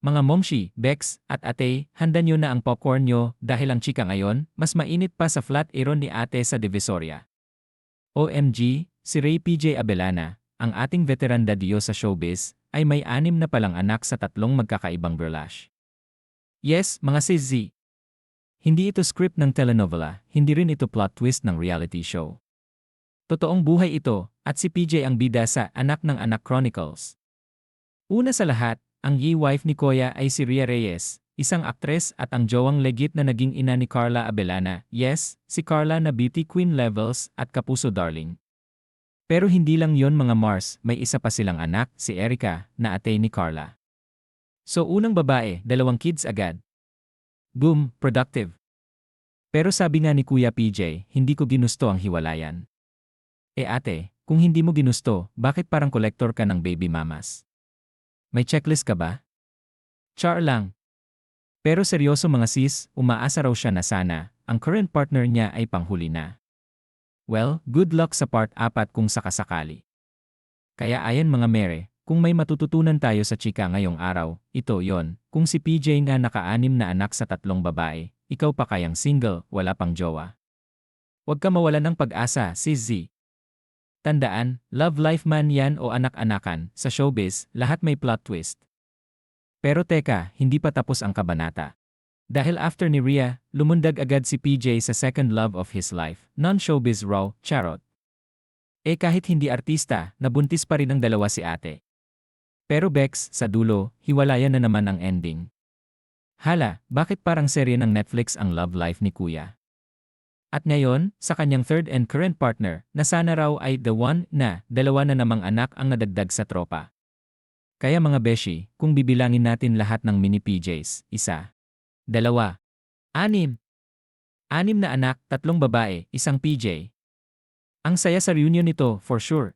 Mga momshi, Bex, at ate, handa nyo na ang popcorn nyo dahil ang chika ngayon, mas mainit pa sa flat iron ni ate sa Divisoria. OMG, si Ray PJ Abelana, ang ating veteran dadyo sa showbiz, ay may anim na palang anak sa tatlong magkakaibang burlash. Yes, mga sis. Hindi ito script ng telenovela, hindi rin ito plot twist ng reality show. Totoong buhay ito, at si PJ ang bida sa Anak ng Anak Chronicles. Una sa lahat, ang ye-wife ni Koya ay si Ria Reyes, isang aktres at ang jowang legit na naging ina ni Carla Abelana. Yes, si Carla na beauty queen levels at kapuso darling. Pero hindi lang yon mga Mars, may isa pa silang anak, si Erica, na ate ni Carla. So unang babae, dalawang kids agad. Boom, productive. Pero sabi nga ni Kuya PJ, hindi ko ginusto ang hiwalayan. E ate, kung hindi mo ginusto, bakit parang kolektor ka ng baby mamas? May checklist ka ba? Char lang. Pero seryoso mga sis, umaasa raw siya na sana, ang current partner niya ay panghuli na. Well, good luck sa part 4 kung sakasakali. Kaya ayan mga mere, kung may matututunan tayo sa chika ngayong araw, ito yon. Kung si PJ nga nakaanim na anak sa tatlong babae, ikaw pa kayang single, wala pang jowa. Huwag ka mawalan ng pag-asa, sis Z. Tandaan, love life man yan o anak-anakan, sa showbiz, lahat may plot twist. Pero teka, hindi pa tapos ang kabanata. Dahil after ni Rhea, lumundag agad si PJ sa second love of his life, non-showbiz raw, charot. Eh kahit hindi artista, nabuntis pa rin ang dalawa si ate. Pero Bex, sa dulo, hiwalayan na naman ang ending. Hala, bakit parang serye ng Netflix ang love life ni kuya? At ngayon, sa kanyang third and current partner, na sana raw ay the one na dalawa na namang anak ang nadagdag sa tropa. Kaya mga beshi, kung bibilangin natin lahat ng mini PJs, isa, dalawa, anim. Anim na anak, tatlong babae, isang PJ. Ang saya sa reunion nito, for sure.